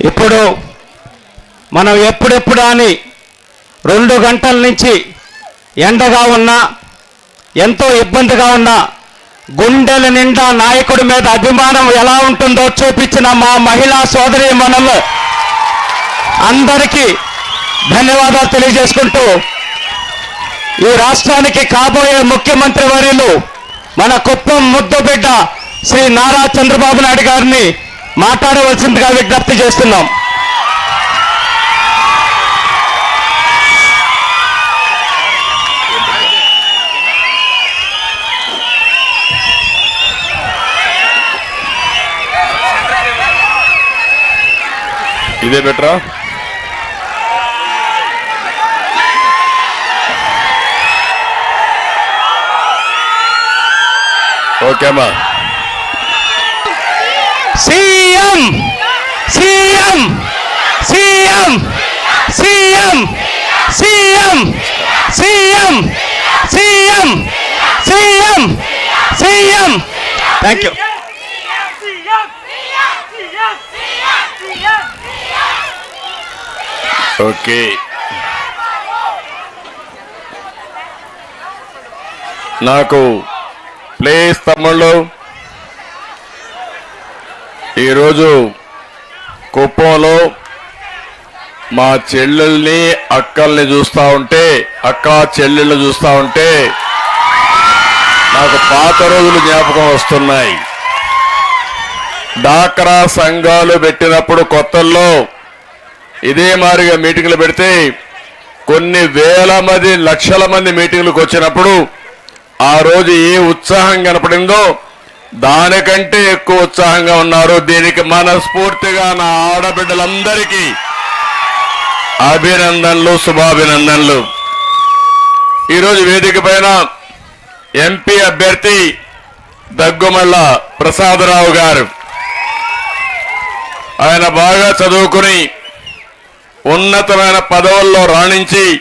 ఇప్పుడు మనం ఎప్పుడెప్పుడు అని రెండు గంటల నుంచి ఎండగా ఉన్నా ఎంతో ఇబ్బందిగా ఉన్నా గుండెల నిండా నాయకుడి మీద అభిమానం ఎలా ఉంటుందో చూపించిన మా మహిళా సోదరి మనలో అందరికీ ధన్యవాదాలు తెలియజేసుకుంటూ ఈ రాష్ట్రానికి కాబోయే ముఖ్యమంత్రి వర్యులు మన కుప్పం ముద్దు బిడ్డ శ్రీ నారా చంద్రబాబు నాయుడు గారిని మాట్లాడవలసిందిగా విజ్ఞప్తి చేస్తున్నాం. ఇదే బెటరా? ఓకే అమ్మా. CM CM CM CM CM CM CM CM CM. Thank you okay నాకు ప్లేస్ తమ్ముళ్ళు. ఈరోజు కుప్పంలో మా చెల్లెల్ని అక్కల్ని చూస్తా ఉంటే అక్క చెల్లెళ్ళు చూస్తా ఉంటే నాకు పాత రోజులు జ్ఞాపకం వస్తున్నాయి. డాక్రా సంఘాలు పెట్టినప్పుడు కొత్తల్లో ఇదే మారిగా మీటింగ్లు పెడితే కొన్ని వేల మంది లక్షల మంది మీటింగ్లకు వచ్చినప్పుడు ఆ రోజు ఏ ఉత్సాహం కనపడిందో దానికంటే ఎక్కువ ఉత్సాహంగా ఉన్నారు దీనికి మనస్ఫూర్తిగా నా ఆడబిడ్డలందరికీ అభినందనలు శుభాభినందనలు. ఈరోజు వేదిక పైన ఎంపీ అభ్యర్థి దగ్గుమల్ల ప్రసాదరావు గారు. ఆయన బాగా చదువుకుని ఉన్నతమైన పదవుల్లో రాణించి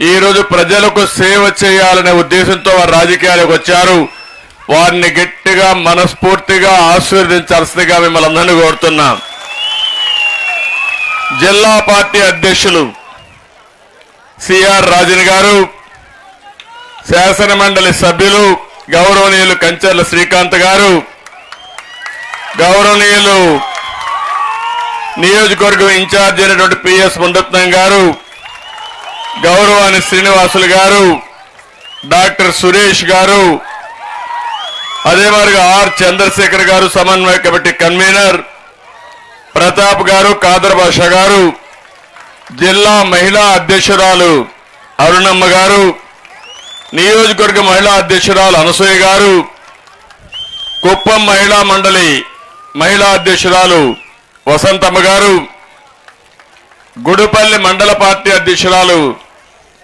ఈరోజు ప్రజలకు సేవ చేయాలనే ఉద్దేశంతో వారు రాజకీయాలకు వచ్చారు. వారిని గట్టి మనస్ఫూర్తిగా ఆశీర్వదించాల్సిందిగా మిమ్మల్ని అందరినీ కోరుతున్నాం. జిల్లా పార్టీ అధ్యక్షులు సిఆర్ రాజన్ గారు శాసన మండలి సభ్యులు గౌరవనీయులు కంచర్ల శ్రీకాంత్ గారు గౌరవనీయులు నియోజకవర్గం ఇన్ఛార్జ్ అయినటువంటి పిఎస్ ముందత్నం గారు గౌరవాని శ్రీనివాసులు గారు డాక్టర్ సురేష్ గారు అదే మాదిరిగా ఆర్ చంద్రశేఖర్ గారు సమన్వయ కమిటీ కన్వీనర్ ప్రతాప్ గారు కాదర్ భాష గారు జిల్లా మహిళా అధ్యక్షురాలు అరుణమ్మ గారు నియోజకవర్గ మహిళా అధ్యక్షురాలు అనసూయ గారు కుప్పం మహిళా మండలి మహిళా అధ్యక్షురాలు వసంతమ్మ గారు గుడిపల్లి మండల పార్టీ అధ్యక్షురాలు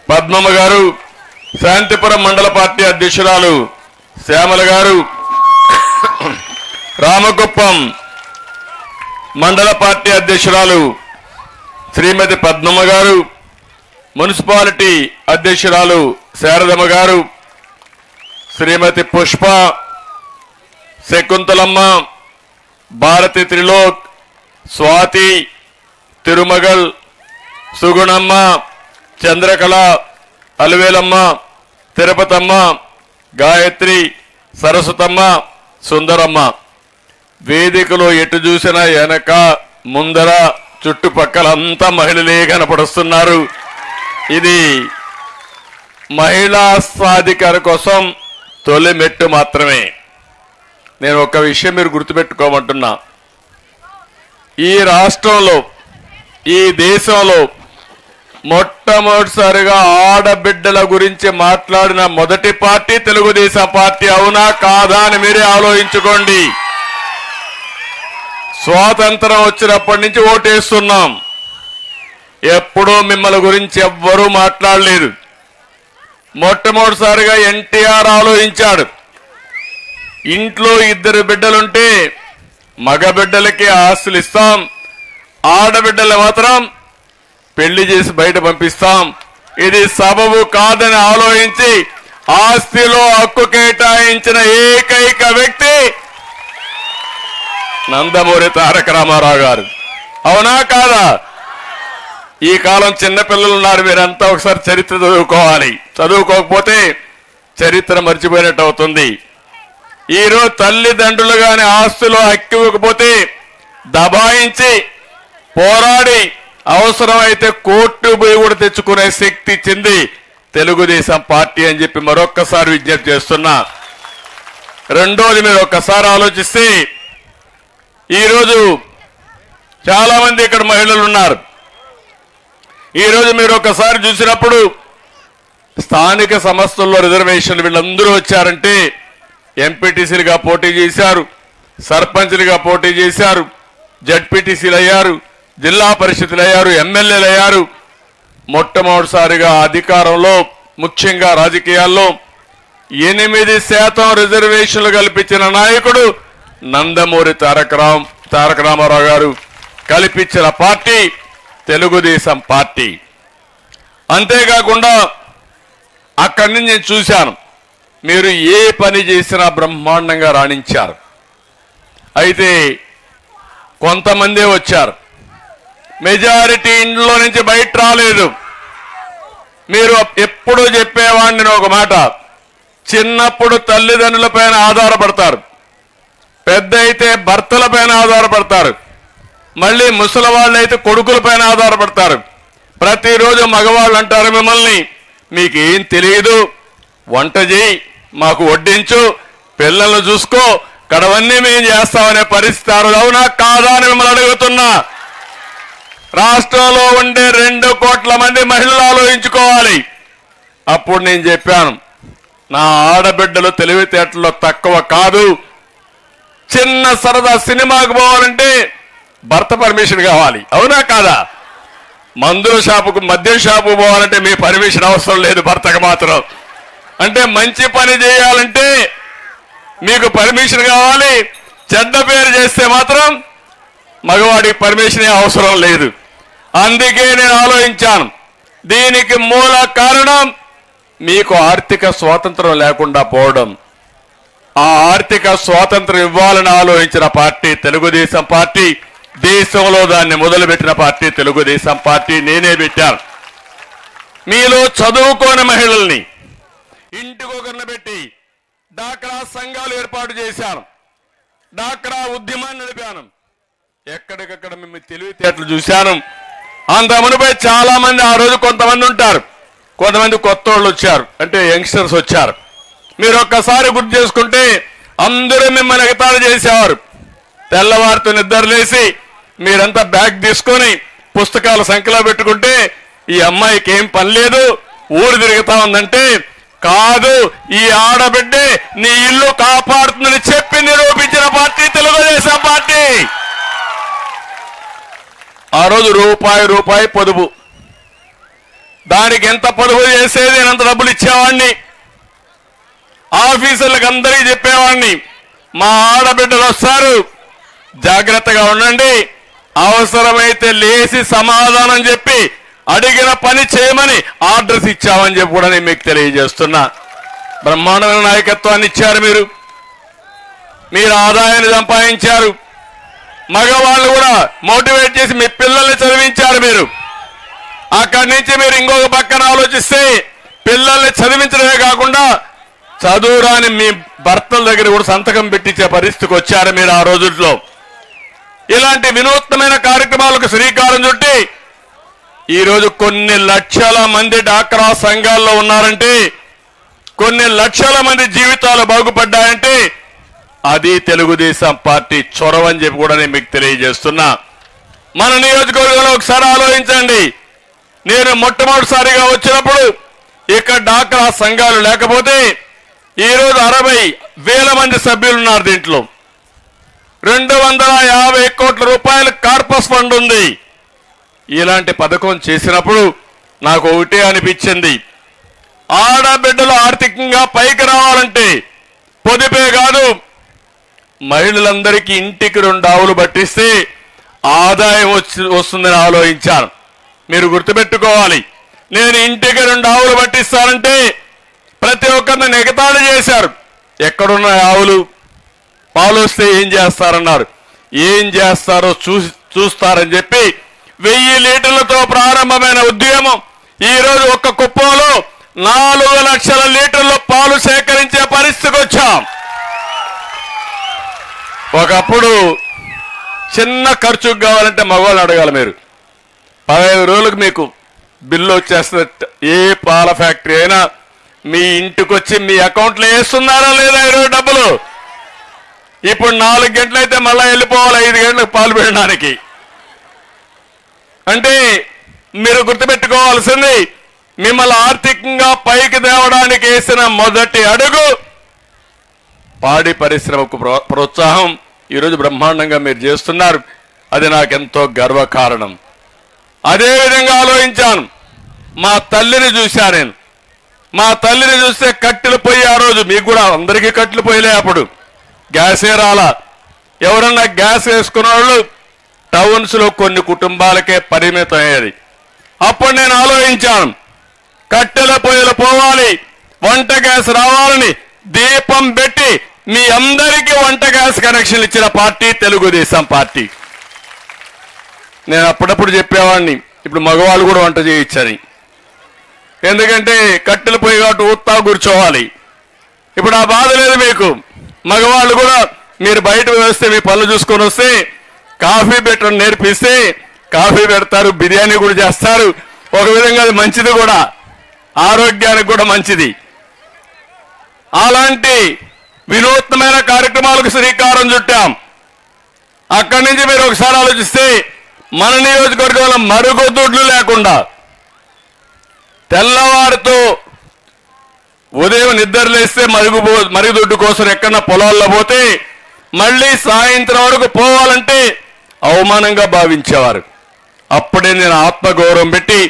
పద్మమ్మ గారు శాంతిపురం మండల పార్టీ అధ్యక్షురాలు శ్యామల గారు రామగుప్పం మండల పార్టీ అధ్యక్షురాలు శ్రీమతి పద్మమ్మ గారు మున్సిపాలిటీ అధ్యక్షురాలు శారదమ్మ గారు శ్రీమతి పుష్ప శకుంతలమ్మ భారతి త్రిలోక్ స్వాతి తిరుమగల్ సుగుణమ్మ చంద్రకళ అలివేలమ్మ తిరుపతమ్మ గాయత్రి సరస్వతమ్మ సుందరమ్మ. వేదికలో ఎటు చూసినా వెనక ముందర చుట్టుపక్కలంతా మహిళలే కనపడుస్తున్నారు. ఇది మహిళా సాధికార కోసం తొలి మెట్టు మాత్రమే. నేను ఒక విషయం మీరు గుర్తుపెట్టుకోమంటున్నా. ఈ రాష్ట్రంలో ఈ దేశంలో మొట్టమొదటిసారిగా ఆడబిడ్డల గురించి మాట్లాడిన మొదటి పార్టీ తెలుగుదేశం పార్టీ అవునా కాదా అని మీరే ఆలోచించుకోండి. స్వాతంత్రం వచ్చినప్పటి నుంచి ఓటేస్తున్నాం. ఎప్పుడూ మిమ్మల్ని గురించి ఎవ్వరూ మాట్లాడలేదు. మొట్టమొదటిసారిగా ఎన్టీఆర్ ఆలోచించాడు. ఇంట్లో ఇద్దరు బిడ్డలుంటే మగ బిడ్డలకి ఆస్తులు ఇస్తాం ఆడబిడ్డలు మాత్రం పెళ్ళి చేసి బయట పంపిస్తాం. ఇది సబబు కాదని ఆలోచించి ఆస్తిలో హక్కు కేటాయించిన ఏకైక వ్యక్తి నందమూరి తారక రామారావు గారు. అవునా కాదా? ఈ కాలం చిన్నపిల్లలు ఉన్నారు మీరంతా ఒకసారి చరిత్ర చదువుకోవాలి. చదువుకోకపోతే చరిత్ర మర్చిపోయినట్టు అవుతుంది. ఈరోజు తల్లిదండ్రులు కానీ ఆస్తులు హక్కు ఇవ్వకపోతే దబాయించి పోరాడి అవసరమైతే కోర్టు పోయి కూడా తెచ్చుకునే శక్తి ఇచ్చింది తెలుగుదేశం పార్టీ అని చెప్పి మరొక్కసారి విజ్ఞప్తి చేస్తున్నా. రెండోది మీరు ఒక్కసారి ఆలోచిస్తే ఈరోజు చాలా మంది ఇక్కడ మహిళలు ఉన్నారు. ఈరోజు మీరు ఒకసారి చూసినప్పుడు స్థానిక సంస్థల్లో రిజర్వేషన్లు వీళ్ళందరూ వచ్చారంటే ఎంపీటీసీలుగా పోటీ చేశారు సర్పంచ్లుగా పోటీ చేశారు జడ్పీటీసీలు అయ్యారు జిల్లా పరిషత్లు అయ్యారు ఎమ్మెల్యేలు అయ్యారు మొట్టమొదటిసారిగా అధికారంలో ముఖ్యంగా రాజకీయాల్లో ఎనిమిది శాతం రిజర్వేషన్లు కల్పించిన నాయకుడు నందమూరి తారక రామ్ తారక రామారావు గారు. కల్పించిన పార్టీ తెలుగుదేశం పార్టీ. అంతేకాకుండా అక్కడి నుంచి నేను చూశాను మీరు ఏ పని చేసినా బ్రహ్మాండంగా రాణించారు. అయితే కొంతమందే వచ్చారు. మెజారిటీ ఇంట్లో నుంచి బయట రాలేదు. మీరు ఎప్పుడు చెప్పేవాడిని నేను ఒక మాట. చిన్నప్పుడు తల్లిదండ్రులపైన ఆధారపడతారు. పెద్ద అయితే భర్తలపైన ఆధారపడతారు. మళ్ళీ ముసలి వాళ్ళు అయితే కొడుకుల పైన ఆధారపడతారు. ప్రతిరోజు మగవాళ్ళు అంటారు మిమ్మల్ని మీకేం తెలియదు వంట చేయి మాకు వడ్డించు పిల్లలను చూసుకో కడవన్నీ మేము చేస్తామనే పరిస్థితి అవునా? కాదా అని మిమ్మల్ని అడుగుతున్నా. రాష్ట్రంలో ఉండే రెండు కోట్ల మంది మహిళలు ఆలోచించుకోవాలి. అప్పుడు నేను చెప్పాను నా ఆడబిడ్డలు తెలివితేటల్లో తక్కువ కాదు. చిన్న సరదా సినిమాకు పోవాలంటే భర్త పర్మిషన్ కావాలి. అవునా కాదా? మందుల షాపుకు మద్యం షాపు పోవాలంటే మీ పర్మిషన్ అవసరం లేదు భర్తకు మాత్రం. అంటే మంచి పని చేయాలంటే మీకు పర్మిషన్ కావాలి. చెడ్డ పేరు చేస్తే మాత్రం మగవాడికి పర్మిషనే అవసరం లేదు. అందుకే నేను ఆలోచించాను. దీనికి మూల కారణం మీకు ఆర్థిక స్వాతంత్రం లేకుండా పోవడం. ఆ ఆర్థిక స్వాతంత్రం ఇవ్వాలని ఆలోచించిన పార్టీ తెలుగుదేశం పార్టీ దేశంలో దాన్ని మొదలుపెట్టిన పార్టీ తెలుగుదేశం పార్టీ నేనే పెట్టాను. మీలో చదువుకోని మహిళల్ని ఇంటికొకరిని పెట్టి డాక్రా సంఘాలు ఏర్పాటు చేశాను. డాక్రా ఉద్యమాన్ని నడిపాను. ఎక్కడికక్కడ మేము తెలివితేటలు చూశాను. అంత మునిపై చాలా మంది ఆ రోజు కొంతమంది ఉంటారు. కొంతమంది కొత్త వాళ్ళు వచ్చారు. అంటే యంగ్స్టర్స్ వచ్చారు. మీరు ఒక్కసారి గుర్తు చేసుకుంటే అందరూ మిమ్మల్ని ఎగతాళి చేసేవారు. తెల్లవారితో నిద్రలేసి మీరంతా బ్యాగ్ తీసుకొని పుస్తకాలు సంఖ్యలో పెట్టుకుంటే ఈ అమ్మాయికి ఏం పని లేదు. ఊరు తిరుగుతా ఉందంటే కాదు ఈ ఆడబిడ్డే నీ ఇల్లు కాపాడుతుందని చెప్పి నిరూపించిన పార్టీ తెలుగుదేశం పార్టీ. ఆ రోజు రూపాయి రూపాయి పొదుపు. దానికి ఎంత పొదుపు చేసేది? నేను అంత డబ్బులు ఇచ్చేవాడిని ఆఫీసర్లకు అందరికీ చెప్పేవాడిని మా ఆడబిడ్డలు వస్తారు. జాగ్రత్తగా ఉండండి. అవసరమైతే లేచి సమాధానం చెప్పి అడిగిన పని చేయమని ఆర్డర్స్ ఇచ్చామని చెప్పి కూడా నేను మీకు తెలియజేస్తున్నా. బ్రహ్మాండమైన నాయకత్వాన్ని ఇచ్చారు మీరు. మీరు ఆదాయాన్ని సంపాదించారు. మగవాళ్ళు కూడా మోటివేట్ చేసి మీ పిల్లల్ని చదివించారు మీరు. అక్కడి నుంచి మీరు ఇంకొక పక్కన ఆలోచిస్తే పిల్లల్ని చదివించడమే కాకుండా చదువురాని మీ భర్తల దగ్గర కూడా సంతకం పెట్టించే పరిస్థితికి వచ్చారు మీరు ఆ రోజుల్లో. ఇలాంటి వినూత్నమైన కార్యక్రమాలకు శ్రీకారం చుట్టి ఈరోజు కొన్ని లక్షల మంది డాక్రా సంఘాల్లో ఉన్నారంటే కొన్ని లక్షల మంది జీవితాలు బాగుపడ్డాయంటే అది తెలుగుదేశం పార్టీ చొరవ అని చెప్పి కూడా నేను మీకు తెలియజేస్తున్నా. మన నియోజకవర్గంలో ఒకసారి ఆలోచించండి. నేను మొట్టమొదటిసారిగా వచ్చినప్పుడు ఇక్కడ డాక్రా సంఘాలు లేకపోతే ఈరోజు అరవై వేల మంది సభ్యులు ఉన్నారు దీంట్లో. రెండు వందల యాభై కోట్ల రూపాయల కార్పస్ ఫండ్ ఉంది. ఇలాంటి పథకం చేసినప్పుడు నాకు ఒకటే అనిపించింది. ఆడబిడ్డలు ఆర్థికంగా పైకి రావాలంటే పొదిపే కాదు మహిళలందరికీ ఇంటికి రెండు ఆవులు పట్టిస్తే ఆదాయం వచ్చి వస్తుందని ఆలోచించాను. మీరు గుర్తుపెట్టుకోవాలి. నేను ఇంటికి రెండు ఆవులు పట్టిస్తానంటే ప్రతి ఒక్కరిని నెగతాళి చేశారు. ఎక్కడున్న ఆవులు? పాలు వస్తే ఏం చేస్తారన్నారు. ఏం చేస్తారో చూసి చూస్తారని చెప్పి వెయ్యి లీటర్లతో ప్రారంభమైన ఉద్యమం ఈరోజు ఒక్క కుప్పంలో నాలుగు లక్షల లీటర్ల పాలు సేకరించే పరిస్థితికి వచ్చాం. ఒకప్పుడు చిన్న ఖర్చుకు కావాలంటే మగవాళ్ళని అడగాలి మీరు. పదహైదు రోజులకు మీకు బిల్లు వచ్చేస్తుంది ఏ పాల ఫ్యాక్టరీ అయినా మీ ఇంటికి వచ్చి మీ అకౌంట్లో వేస్తున్నారా లేదా ఇరవై డబ్బులు? ఇప్పుడు నాలుగు గంటలైతే మళ్ళీ వెళ్ళిపోవాలి ఐదు గంటలకు పాలు పెట్టడానికి అంటే మీరు గుర్తుపెట్టుకోవాల్సింది మిమ్మల్ని ఆర్థికంగా పైకి తేవడానికి వేసిన మొదటి అడుగు పాడి పరిశ్రమకు ప్రో- ప్రోత్సాహం. ఈరోజు బ్రహ్మాండంగా మీరు చేస్తున్నారు. అది నాకెంతో గర్వకారణం. అదేవిధంగా ఆలోచించాను. మా తల్లిని చూశా నేను. మా తల్లిని చూస్తే కట్టెలు పోయి ఆ రోజు మీకు కూడా అందరికీ కట్టెలు పోయలే అప్పుడు. గ్యాసే రాలా. ఎవరన్నా గ్యాస్ వేసుకున్న వాళ్ళు టౌన్స్లో కొన్ని కుటుంబాలకే పరిమితం అయ్యేది అప్పుడు నేను ఆలోచించాను. కట్టెల పొయ్యిలు పోవాలి. వంట గ్యాస్ రావాలని దీపం పెట్టి మీ అందరికీ వంట గ్యాస్ కనెక్షన్ ఇచ్చిన పార్టీ తెలుగుదేశం పార్టీ. నేను అప్పుడప్పుడు చెప్పేవాడిని ఇప్పుడు మగవాళ్ళు కూడా వంట చేయొచ్చని ఎందుకంటే కట్టెల పొయ్యి కాబట్టి ఊత్తా కూర్చోవాలి. ఇప్పుడు ఆ బాధ లేదు మీకు. మగవాళ్ళు కూడా మీరు బయట వేస్తే మీ పనులు చూసుకొని వస్తే కాఫీ పెట్టడం నేర్పిస్తే కాఫీ పెడతారు బిర్యానీ కూడా చేస్తారు. ఒక విధంగా అది మంచిది కూడా. ఆరోగ్యానికి కూడా మంచిది. అలాంటి వినూత్నమైన కార్యక్రమాలకు శ్రీకారం చుట్టాం. అక్కడి నుంచి మీరు ఒకసారి ఆలోచిస్తే మన నియోజకవర్గంలో మరుగుదొడ్లు లేకుండా తెల్లవారితో ఉదయం నిద్రలేస్తే మరుగుపో మరుగు మరుగుదొడ్డు కోసం ఎక్కడన్నా పొలాల్లో పోతే మళ్ళీ సాయంత్రం వరకు పోవాలంటే అవమానంగా భావించేవారు. అప్పుడే నేను ఆత్మగౌరవం పెట్టి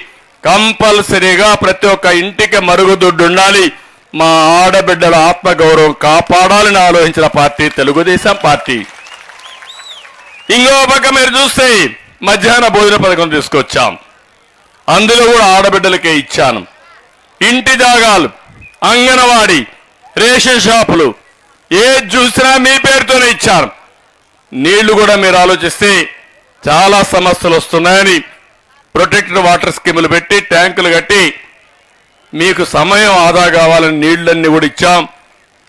కంపల్సరీగా ప్రతి ఒక్క ఇంటికి మరుగుదొడ్డు ఉండాలి. మా ఆడబిడ్డల ఆత్మగౌరవం కాపాడాలని ఆలోచించిన పార్టీ తెలుగుదేశం పార్టీ. ఇంకో పక్క మీరు చూస్తే మధ్యాహ్న భోజన పథకం తీసుకొచ్చాం. అందులో కూడా ఆడబిడ్డలకే ఇచ్చాను. ఇంటి జాగాలు అంగనవాడి రేషన్ షాపులు ఏది చూసినా మీ పేరుతోనే ఇచ్చారు నీళ్ళు కూడా మీరు ఆలోచిస్తే చాలా సమస్యలు వస్తున్నాయని ప్రొటెక్టెడ్ వాటర్ స్కీములు పెట్టి ట్యాంకులు కట్టి మీకు సమయం ఆదా కావాలని నీళ్ళన్నీ కూడా ఇచ్చాం.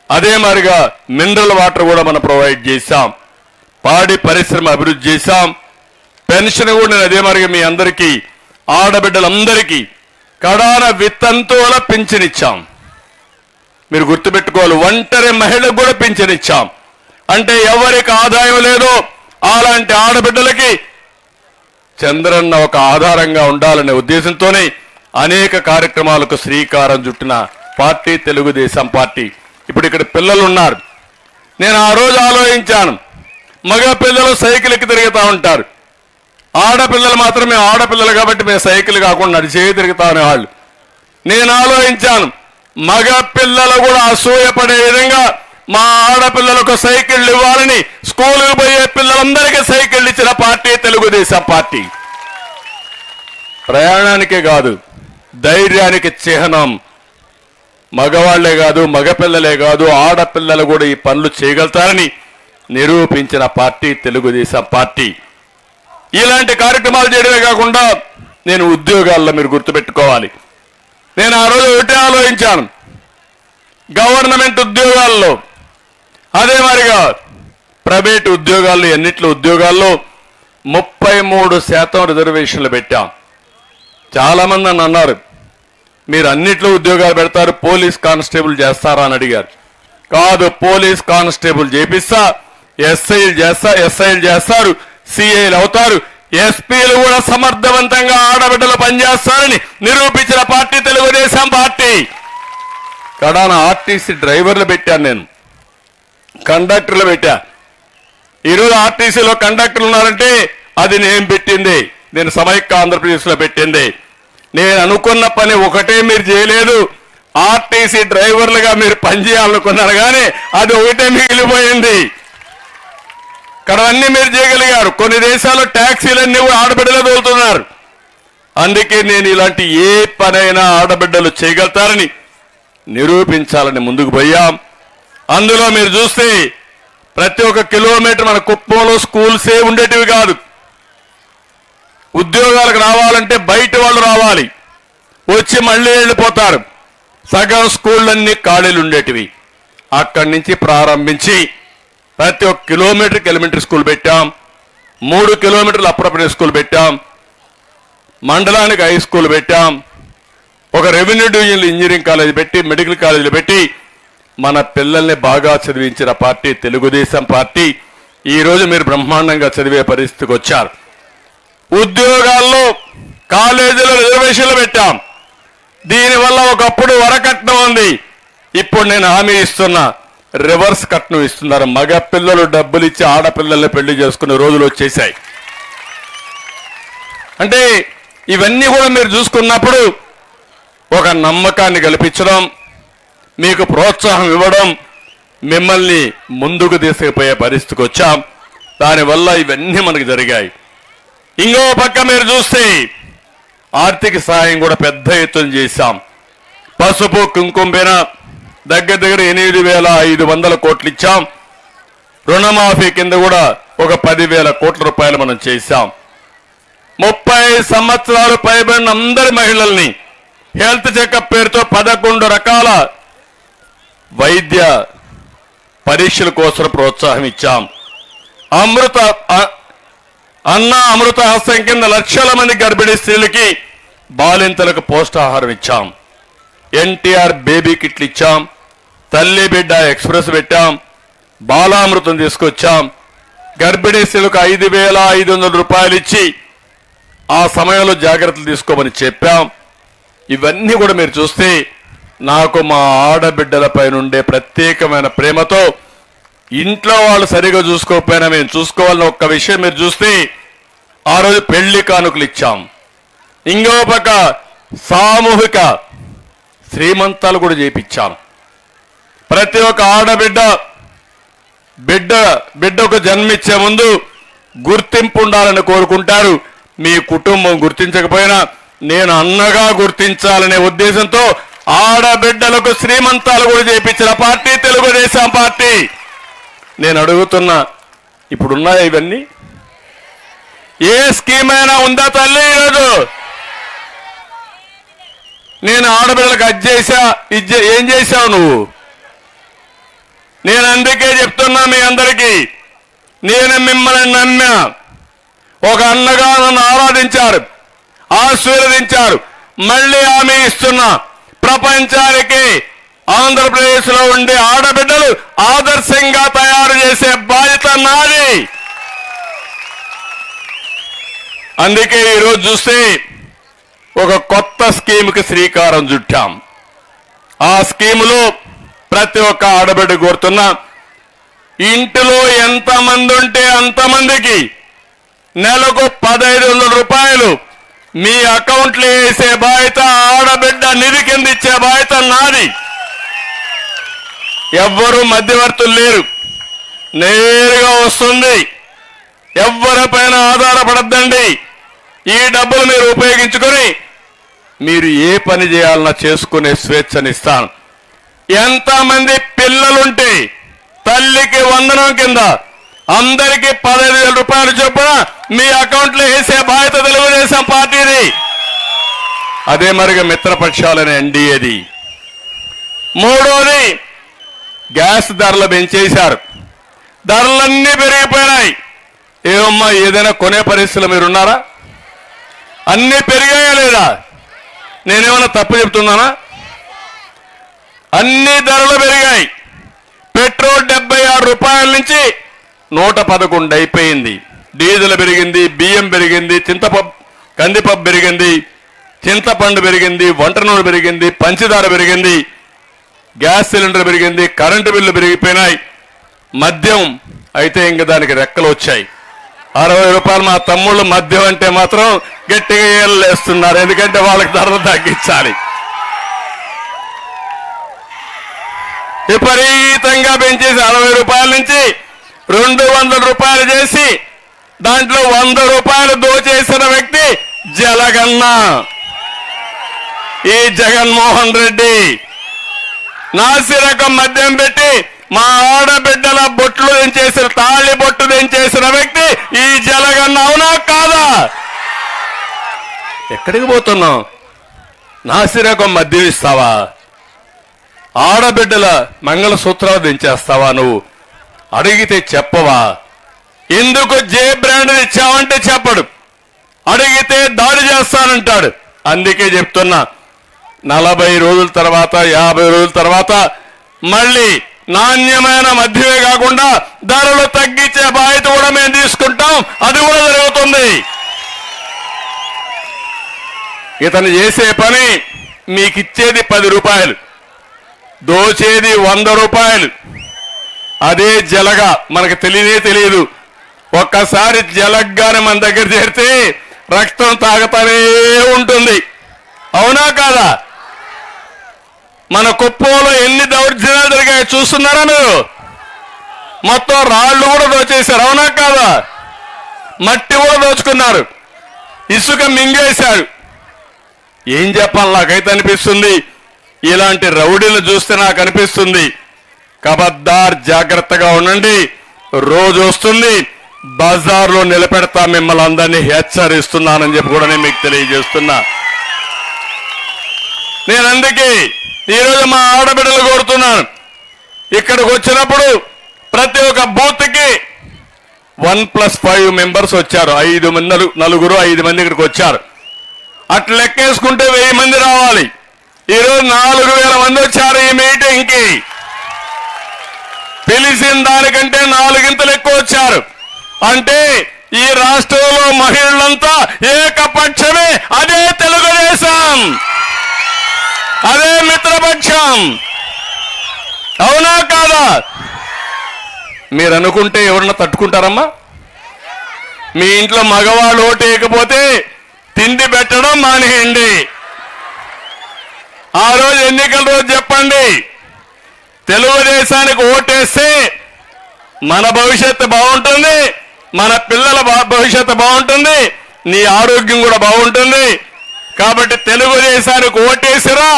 అదే మాదిరిగా మినరల్ వాటర్ కూడా మనం ప్రొవైడ్ చేశాం. పాడి పరిశ్రమ అభివృద్ధి చేశాం. పెన్షన్ కూడా నేను అదే మాదిరిగా మీ అందరికీ ఆడబిడ్డలందరికీ కడాన విత్తంతువుల పింఛనిచ్చాం మీరు గుర్తుపెట్టుకోవాలి ఒంటరి మహిళకు కూడా పింఛనిచ్చాం అంటే ఎవరికి ఆదాయం లేదో అలాంటి ఆడబిడ్డలకి చంద్రన్న ఒక ఆధారంగా ఉండాలనే ఉద్దేశంతోనే అనేక కార్యక్రమాలకు శ్రీకారం చుట్టిన పార్టీ తెలుగుదేశం పార్టీ. ఇప్పుడు ఇక్కడ పిల్లలు ఉన్నారు నేను ఆ రోజు ఆలోచించాను. మగ పిల్లలు సైకిల్ ఎక్కి తిరుగుతూ ఉంటారు. ఆడపిల్లలు మాత్రమే ఆడపిల్లలు కాబట్టి మేము సైకిల్ కాకుండా నడిచే తిరుగుతా వాళ్ళు నేను ఆలోచించాను. మగ పిల్లలు కూడా అసూయపడే విధంగా మా ఆడపిల్లలకు సైకిళ్ళు ఇవ్వాలని స్కూలుకు పోయే పిల్లలందరికీ సైకిళ్ళు ఇచ్చిన పార్టీ తెలుగుదేశం పార్టీ. ప్రయాణానికే కాదు. ధైర్యానికి చిహ్నం. మగవాళ్ళే కాదు మగపిల్లలే కాదు ఆడపిల్లలు కూడా ఈ పనులు చేయగలుగుతారని నిరూపించిన పార్టీ తెలుగుదేశం పార్టీ. ఇలాంటి కార్యక్రమాలు చేయడమే కాకుండా నేను ఉద్యోగాల్లో మీరు గుర్తుపెట్టుకోవాలి. నేను ఆ రోజు ఒకటే ఆలోచించాను. గవర్నమెంట్ ఉద్యోగాల్లో అదే మరిగా ప్రైవేట్ ఉద్యోగాల్లో ఎన్నిట్లో ఉద్యోగాల్లో ముప్పై మూడు శాతం రిజర్వేషన్లు పెట్టాం. చాలామంది నన్ను అన్నారు మీరు అన్నిట్లో ఉద్యోగాలు పెడతారు పోలీస్ కానిస్టేబుల్ చేస్తారా అని అడిగారు. కాదు పోలీస్ కానిస్టేబుల్ చేపిస్తా ఎస్ఐలు చేస్తా ఎస్ఐలు చేస్తారు సిఐలు అవుతారు ఎస్పీలు కూడా సమర్థవంతంగా ఆడబిడ్డలు పనిచేస్తారని నిరూపించిన పార్టీ తెలుగుదేశం పార్టీ. కడాన ఆర్టీసీ డ్రైవర్లు పెట్టాను నేను. కండక్టర్లు పెట్టా. ఈరోజు ఆర్టీసీలో కండక్టర్లు ఉన్నారంటే అది నేను పెట్టింది. నేను సమైక్య ఆంధ్రప్రదేశ్లో పెట్టింది. నేను అనుకున్న పని ఒకటే మీరు చేయలేదు. ఆర్టీసీ డ్రైవర్లుగా మీరు పనిచేయాలనుకున్నారు కానీ అది ఒకటే మిగిలిపోయింది. ఇక్కడ అన్ని మీరు చేయగలిగారు. కొన్ని దేశాల్లో ట్యాక్సీలన్నీ కూడా ఆడబిడ్డలే తోలుతున్నారు. అందుకే నేను ఇలాంటి ఏ పనైనా ఆడబిడ్డలు చేయగలుగుతారని నిరూపించాలని ముందుకు పోయాం. అందులో మీరు చూస్తే ప్రతి ఒక్క కిలోమీటర్ మన కుప్పంలో స్కూల్సే ఉండేటివి కాదు. ఉద్యోగాలకు రావాలంటే బయట వాళ్ళు రావాలి. వచ్చి మళ్ళీ వెళ్ళిపోతారు. సగం స్కూళ్ళన్నీ ఖాళీలు ఉండేటివి. అక్కడి నుంచి ప్రారంభించి ప్రతి ఒక్క కిలోమీటర్కి ఎలిమెంటరీ స్కూల్ పెట్టాం. మూడు కిలోమీటర్లు అప్పర్ స్కూల్ పెట్టాం. మండలానికి హై స్కూల్ పెట్టాం. ఒక రెవెన్యూ డివిజన్లు ఇంజనీరింగ్ కాలేజ్ పెట్టి మెడికల్ కాలేజీలు పెట్టి మన పిల్లల్ని బాగా చదివించిన పార్టీ తెలుగుదేశం పార్టీ. ఈరోజు మీరు బ్రహ్మాండంగా చదివే పరిస్థితికి వచ్చారు. ఉద్యోగాల్లో కాలేజీలో రిజర్వేషన్లు పెట్టాం. దీనివల్ల ఒకప్పుడు వరకట్నం ఉంది. ఇప్పుడు నేను హామీ ఇస్తున్నా రివర్స్ కట్నం ఇస్తున్నారు. మగ పిల్లలు డబ్బులు ఇచ్చి ఆడపిల్లల్ని పెళ్ళి చేసుకునే రోజులు వచ్చేసాయి అంటే ఇవన్నీ కూడా మీరు చూసుకున్నప్పుడు ఒక నమ్మకాన్ని కల్పించడం మీకు ప్రోత్సాహం ఇవ్వడం మిమ్మల్ని ముందుకు తీసుకుపోయే పరిస్థితికి వచ్చాం. దానివల్ల ఇవన్నీ మనకు జరిగాయి. ఇంకో పక్క మీరు చూస్తే ఆర్థిక సాయం కూడా పెద్ద ఎత్తున చేశాం. పసుపు కుంకుమ దగ్గర దగ్గర ఎనిమిది వేల ఐదు వందల కోట్లు ఇచ్చాం. రుణమాఫీ కింద కూడా ఒక పదివేల కోట్ల రూపాయలు మనం చేశాం. ముప్పై సంవత్సరాలు పైబడిన అందరి మహిళల్ని హెల్త్ చెకప్ పేరుతో పదకొండు రకాల వైద్య పరీక్షల కోసం ప్రోత్సాహం ఇచ్చాం. అమృత అన్న అమృత హస్తం కింద లక్షల మంది గర్భిణీ స్త్రీలకి బాలింతలకు పోషకాహారం ఇచ్చాం. ఎన్టీఆర్ బేబీ కిట్లు ఇచ్చాం. తల్లి బిడ్డ ఎక్స్ప్రెస్ పెట్టాం. బాలామృతం తీసుకొచ్చాం. గర్భిణీ స్త్రీలకు ఐదు వేల ఐదు వందల రూపాయలు ఇచ్చి ఆ సమయంలో జాగ్రత్తలు తీసుకోమని చెప్పాం. ఇవన్నీ కూడా మీరు చూస్తే నాకు మా ఆడబిడ్డలపై నుండే ప్రత్యేకమైన ప్రేమతో ఇంట్లో వాళ్ళు సరిగా చూసుకోకపోయినా మేము చూసుకోవాలని ఒక్క విషయం మీరు చూస్తే ఆ రోజు పెళ్ళి కానుకలు ఇచ్చాం. ఇంకో పక్క సామూహిక శ్రీమంతాలు కూడా చేపించాం. ప్రతి ఒక్క ఆడబిడ్డ బిడ్డ బిడ్డకు జన్మిచ్చే ముందు గుర్తింపు ఉండాలని కోరుకుంటారు. మీ కుటుంబం గుర్తించకపోయినా నేను అన్నగా గుర్తించాలనే ఉద్దేశంతో ఆడబిడ్డలకు శ్రీమంతాలు కూడా చేపించిన పార్టీ తెలుగుదేశం పార్టీ. నేను అడుగుతున్నా ఇప్పుడున్నాయా ఇవన్నీ? ఏ స్కీమ్ అయినా ఉందా తల్లి ఈరోజు? నేను ఆడపిల్లలకు అది చేశా ఇది ఏం చేశావు నువ్వు? నేను అందుకే చెప్తున్నా మీ అందరికీ నేను మిమ్మల్ని నమ్మా ఒక అన్నగా నన్ను ఆరాధించారు ఆశీర్వదించారు మళ్ళీ ఆమె ఇస్తున్నా ప్రపంచానికి ఆంధ్రప్రదేశ్లో ఉండే ఆడబిడ్డలు ఆదర్శంగా తయారు చేసే బాధ్యత నాది. అందుకే ఈరోజు చూస్తే ఒక కొత్త స్కీమ్కి శ్రీకారం చుట్టాం. ఆ స్కీములో ప్రతి ఒక్క ఆడబిడ్డ కోరుతున్నా ఇంటిలో ఎంతమంది ఉంటే అంతమందికి నెలకు పదహైదు వందల రూపాయలు మీ అకౌంట్లో వేసే బాధ్యత ఆడబిడ్డ నిధి కింద ఇచ్చే బాధ్యత నాది. ఎవ్వరూ మధ్యవర్తులు లేరు. నేరుగా వస్తుంది. ఎవ్వరిపైన ఆధారపడద్దండి. ఈ డబ్బులు మీరు ఉపయోగించుకొని మీరు ఏ పని చేయాలన్నా చేసుకునే స్వేచ్ఛనిస్తాను. ఎంతమంది పిల్లలుంటే తల్లికి వందనం కింద అందరికీ పదహైదు వేల రూపాయలు చొప్పున మీ అకౌంట్లో వేసే బాధ్యత తెలుగుదేశం పార్టీది. అదే మరిగా మిత్రపక్షాలని ఎన్డీఏది. మూడోది గ్యాస్ ధరలు పెంచేశారు. ధరలన్నీ పెరిగిపోయినాయి. ఏమమ్మా ఏదైనా కొనే పరిస్థితులు మీరు ఉన్నారా అన్నీ పెరిగాయా లేదా? నేనేమన్నా తప్పు చెప్తున్నానా? అన్ని ధరలు పెరిగాయి. పెట్రోల్ డెబ్బై ఆరు రూపాయల నుంచి నూట పదకొండు అయిపోయింది. డీజిల్ పెరిగింది బియ్యం పెరిగింది చింతపప్పు కందిపప్పు పెరిగింది చింతపండు పెరిగింది వంట నూనె పెరిగింది పంచదార పెరిగింది. గ్యాస్ సిలిండర్ పెరిగింది కరెంటు బిల్లు పెరిగిపోయినాయి. మద్యం అయితే ఇంక దానికి రెక్కలు వచ్చాయి. అరవై రూపాయలు మా తమ్ముళ్ళు మద్యం అంటే మాత్రం గట్టిగా ఏళ్ళేస్తున్నారు ఎందుకంటే వాళ్ళకి ధరలు తగ్గించాలి. విపరీతంగా పెంచేసి అరవై రూపాయల నుంచి రెండు వందల రూపాయలు చేసి దాంట్లో వంద రూపాయలు దోచేసిన వ్యక్తి జలగన్న. ఈ జగన్మోహన్ రెడ్డి. నాసిరకం మద్యం పెట్టి మా ఆడబిడ్డల బొట్లు దించేసిన తాళి బొట్టు దించేసిన వ్యక్తి ఈ జలగన్న అవునా కాదా? ఎక్కడికి పోతున్నావు? నాసిరకం మద్యం ఇస్తావా? ఆడబిడ్డల మంగళసూత్రాలు దించేస్తావా నువ్వు? అడిగితే చెప్పవా? ఎందుకు జే బ్రాండ్ ఇచ్చావంటే చెప్పడు. అడిగితే దాడి చేస్తానంటాడు. అందుకే చెప్తున్నా నలభై రోజుల తర్వాత యాభై రోజుల తర్వాత మళ్ళీ నాణ్యమైన మధ్యమే కాకుండా ధరలు తగ్గించే బాధ్యత కూడా మేము తీసుకుంటాం. అది కూడా జరుగుతుంది. ఇతను చేసే పని మీకు ఇచ్చేది పది రూపాయలు దోచేది వంద రూపాయలు. అదే జలగ మనకు తెలియనే తెలియదు. ఒక్కసారి జలగ్గానే మన దగ్గర చేరితే రక్తం తాగుతానే ఉంటుంది. అవునా కాదా? మన కుప్పంలో ఎన్ని దౌర్జన్యాలు జరిగాయో చూస్తున్నారా మీరు? మొత్తం రాళ్ళు కూడా దోచేశారు అవునా కాదా? మట్టి కూడా దోచుకున్నారు. ఇసుక మింగేశారు. ఏం చెప్పాలి నాకైతే అనిపిస్తుంది. ఇలాంటి రౌడీలు చూస్తే నాకు అనిపిస్తుంది. కబద్దార్ జాగ్రత్తగా ఉండండి. రోజు వస్తుంది. బజార్లో నిలబెడతా మిమ్మల్ని అందరినీ హెచ్చరిస్తున్నానని చెప్పి కూడా నేను మీకు తెలియజేస్తున్నా. నేను అందుకే ఈరోజు మా ఆడబిడ్డలు కోరుతున్నాను. ఇక్కడికి వచ్చినప్పుడు ప్రతి ఒక్క బూత్కి వన్ ప్లస్ ఫైవ్ మెంబర్స్ వచ్చారు. ఐదు మంది నలుగురు ఐదు మంది ఇక్కడికి వచ్చారు. అట్లా లెక్కేసుకుంటే వెయ్యి మంది రావాలి. ఈరోజు నాలుగు వేల మంది వచ్చారు ఈ మీటింగ్కి. పిలిచిన దానికంటే నాలుగింతలు ఎక్కువ వచ్చారు. అంటే ఈ రాష్ట్రంలో మహిళలంతా ఏకపక్షమే అదే తెలుగుదేశం. అదే మిత్రపక్షం. అవునా కాదా? మీరు అనుకుంటే ఎవరన్నా తట్టుకుంటారమ్మా? మీ ఇంట్లో మగవాళ్ళు ఓటేయకపోతే తిండి పెట్టడం మానేయండి. ఆ రోజు ఎన్నికల రోజు చెప్పండి. తెలుగుదేశానికి ఓటేస్తే మన భవిష్యత్తు బాగుంటుంది మన పిల్లల భవిష్యత్తు బాగుంటుంది నీ ఆరోగ్యం కూడా బాగుంటుంది కాబట్టి తెలుగుదేశానికి ఓటేసిరా?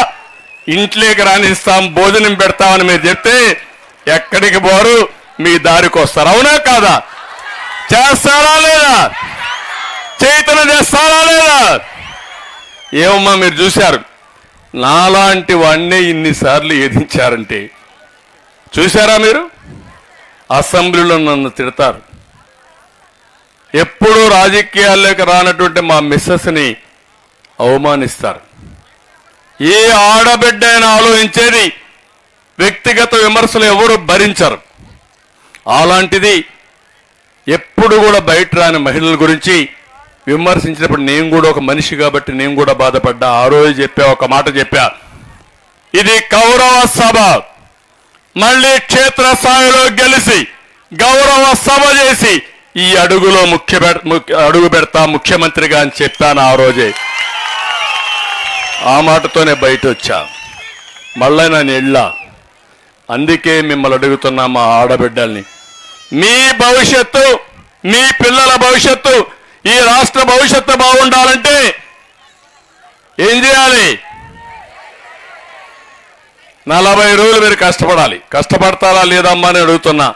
ఇంట్లోకి రాణిస్తాం భోజనం పెడతామని మీరు చెప్తే ఎక్కడికి పోరు? మీ దారికి వస్తారు. అవునా కాదా? చేస్తారా లేదా? చైతన్య చేస్తారా లేదా? ఏమమ్మా మీరు చూశారు? నాలాంటి వాడినే ఇన్నిసార్లు ఎదించారంటే చూశారా మీరు? అసెంబ్లీలో నన్ను తిడతారు. ఎప్పుడూ రాజకీయాల్లోకి రానటువంటి మా మిస్సెస్ని అవమానిస్తారు. ఏ ఆడబిడ్డ అయినా ఆలోచించేది వ్యక్తిగత విమర్శలు ఎవరు భరించరు. అలాంటిది ఎప్పుడు కూడా బయట రాని మహిళల గురించి విమర్శించినప్పుడు నేను కూడా ఒక మనిషి కాబట్టి నేను కూడా బాధపడ్డా ఆ రోజు చెప్పా ఒక మాట చెప్పా. ఇది కౌరవ సభ. మళ్ళీ క్షేత్రస్థాయిలో గెలిచి గౌరవ సభ చేసి ఈ అడుగులో ముఖ్య ముఖ్య- అడుగు పెడతా ముఖ్యమంత్రిగా అని చెప్పాను ఆ రోజే. ఆ మాటతోనే బయట వచ్చా మళ్ళీ నేను వెళ్ళా అందుకే మిమ్మల్ని అడుగుతున్నా మా ఆడబిడ్డల్ని. మీ భవిష్యత్తు మీ పిల్లల భవిష్యత్తు ఈ రాష్ట్ర భవిష్యత్తు బాగుండాలంటే ఏం చేయాలి? నలభై రోజులు మీరు కష్టపడాలి. కష్టపడతారా లేదమ్మా అని అడుగుతున్నా.